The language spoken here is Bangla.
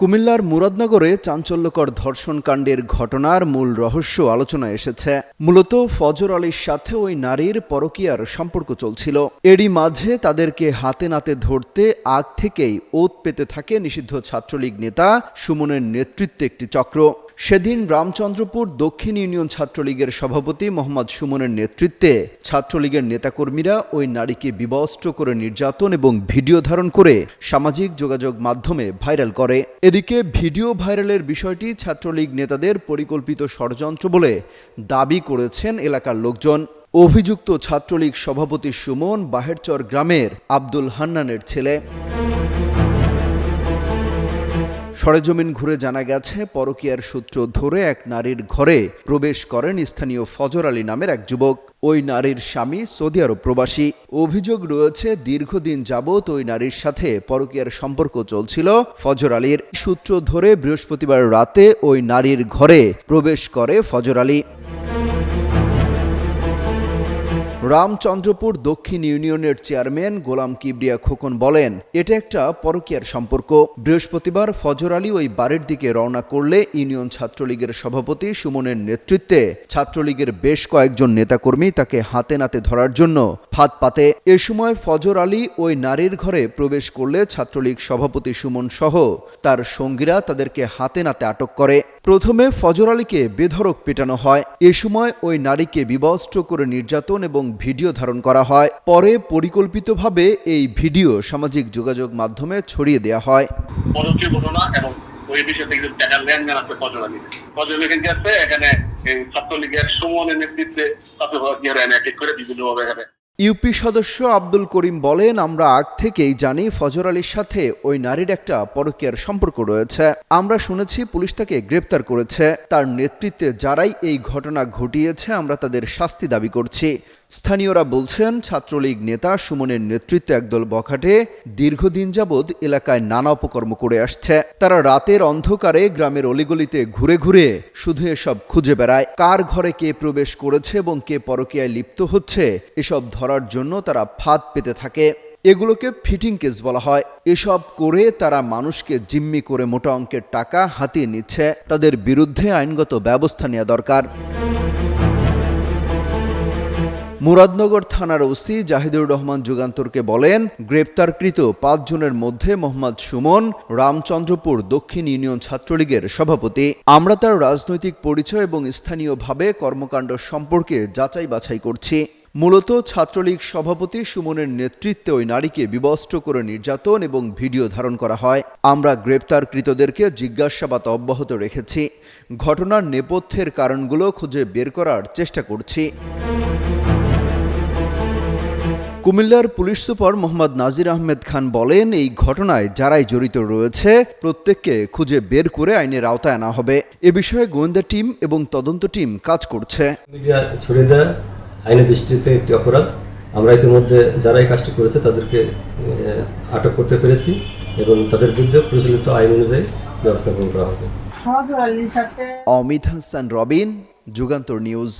কুমিল্লার মুরাদনগরে চাঞ্চল্যকর ধর্ষণ কাণ্ডের ঘটনার মূল রহস্য আলোচনা এসেছে। মূলত ফজর আলীর সাথে ওই নারীর পরকীয়ার সম্পর্ক চলছিল। এরই মাঝে তাদেরকে হাতে নাতে ধরতে আগ থেকেই ওত পেতে থাকে নিষিদ্ধ ছাত্রলীগ নেতা সুমনের নেতৃত্বে একটি চক্র। সেদিন রামচন্দ্রপুর দক্ষিণ ইউনিয়ন ছাত্রলীগের সভাপতি মোহাম্মদ সুমনের নেতৃত্বে ছাত্রলীগের নেতাকর্মীরা ওই নারীকে বিবস্ত্র করে নির্যাতন এবং ভিডিও ধারণ করে সামাজিক যোগাযোগ মাধ্যমে ভাইরাল করে। এদিকে ভিডিও ভাইরালের বিষয়টি ছাত্রলীগ নেতাদের পরিকল্পিত ষড়যন্ত্র বলে দাবি করেছেন এলাকার লোকজন। অভিযুক্ত ছাত্রলীগ সভাপতি সুমন বাহেরচর গ্রামের আব্দুল হান্নানের ছেলে। সরেজমিন ঘুরে জানা গেছে, পরকিয়ার সূত্র ধরে এক নারীর ঘরে প্রবেশ করেন স্থানীয় ফজর আলী নামের এক যুবক। ওই নারীর স্বামী সৌদি আরব প্রবাসী। অভিযোগ রয়েছে, দীর্ঘদিন যাবৎ ওই নারীর সাথে পরকিয়ার সম্পর্ক চলছিল। ফজর আলীর সূত্র ধরে বৃহস্পতিবার রাতে ওই নারীর ঘরে প্রবেশ করে ফজর আলী। রামচন্দ্রপুর দক্ষিণ ইউনিয়নের চেয়ারম্যান গোলাম কিবরিয়া খোকন বলেন, এটা একটা পরকীয়ার সম্পর্ক। বৃহস্পতিবার ফজর আলী ওই বাড়ির দিকে রওনা করলে ইউনিয়ন ছাত্রলীগের সভাপতি সুমনের নেতৃত্বে ছাত্রলীগের বেশ কয়েকজন নেতাকর্মী তাকে হাতে নাতে ধরার জন্য ফাঁদ পাতে। এ সময় ফজর আলী ওই নারীর ঘরে প্রবেশ করলে ছাত্রলীগ সভাপতি সুমন সহ তার সঙ্গীরা তাদেরকে হাতে নাতে আটক করে। প্রথমে ফজর আলীকে বেধড়ক পেটানো হয়। এ সময় ওই নারীকে বিবস্ত্র করে নির্যাতন এবং ভিডিও ধারণ করা হয়। পরে পরিকল্পিতভাবে এই ভিডিও সামাজিক যোগাযোগ মাধ্যমে ছড়িয়ে দেওয়া হয়। পরকীয় ঘটনা এবং ওই বিষয়ে থেকে টাকার লেনদেন আছে ফজলানি ফজল এখানে আছে? এখানে ছাত্রলীগের সুমনের নেতৃত্বে ছাত্রলীগের করে বিভিন্নভাবে এখানে ইউপি সদস্য আব্দুল করিম বলেন আমরা আগ থেকেই জানি ফজর আলীর সাথে ওই নারীর একটা পরকীয়ার সম্পর্ক রয়েছে। আমরা শুনেছি পুলিশ তাকে গ্রেপ্তার করেছে। তার নেতৃত্বে যারাই এই ঘটনা ঘটিয়েছে আমরা তাদের শাস্তি দাবি করছি। স্থানীয়রা বলছেন, ছাত্রলীগ নেতা সুমনের নেতৃত্বে একদল বখাটে দীর্ঘদিন যাবৎ এলাকায় নানা অপকর্ম করে আসছে। তারা রাতের অন্ধকারে গ্রামের অলিগলিতে ঘুরে ঘুরে শুধু এসব খুঁজে বেড়ায়। কার ঘরে কে প্রবেশ করেছে এবং কে পরকীয়ায় লিপ্ত হচ্ছে, এসব ধরার জন্য তারা ফাঁদ পেতে থাকে। এগুলোকে ফিটিং কেস বলা হয়। এসব করে তারা মানুষকে জিম্মি করে মোটা অঙ্কের টাকা হাতিয়ে নিচ্ছে। তাদের বিরুদ্ধে আইনগত ব্যবস্থা নেওয়া দরকার। মুরাদনগর থানার ওসি জাহিদুর রহমান যুগান্তরকে বলেন, গ্রেপ্তারকৃত পাঁচজনের মধ্যে মোহাম্মদ সুমন, রামচন্দ্রপুর দক্ষিণ ইউনিয়ন ছাত্রলীগের সভাপতি। আমরা তার রাজনৈতিক পরিচয় এবং স্থানীয়ভাবে কর্মকাণ্ড সম্পর্কে যাচাই বাছাই করছি। মূলত ছাত্রলীগ সভাপতি সুমনের নেতৃত্বে ওই নারীকে বিবস্ত্র করে নির্যাতন এবং ভিডিও ধারণ করা হয়। আমরা গ্রেপ্তারকৃতদেরকে জিজ্ঞাসাবাদ অব্যাহত রেখেছি। ঘটনার নেপথ্যের কারণগুলো খুঁজে বের করার চেষ্টা করছি। কুমিল্লার পুলিশ সুপার মোহাম্মদ নাজির আহমেদ খান বলেন এই ঘটনায় যারাই জড়িত রয়েছে প্রত্যেককে খুঁজে বের করে আইনের আওতায় আনা হবে। এ বিষয়ে গোয়েন্দা টিম এবং তদন্ত টিম কাজ করছে। মিডিয়া ছড়িয়ে দেওয়া আইনের দৃষ্টিতে একটি অপরাধ। আমরা ইতিমধ্যে যারা এই কাজটি করেছে তাদেরকে আটক করতে পেরেছি এবং তাদের বিরুদ্ধে প্রচলিত আইন অনুযায়ী ব্যবস্থা গ্রহণ করা হবে। অমিত হাসান রবিন যুগান্তর নিউজ।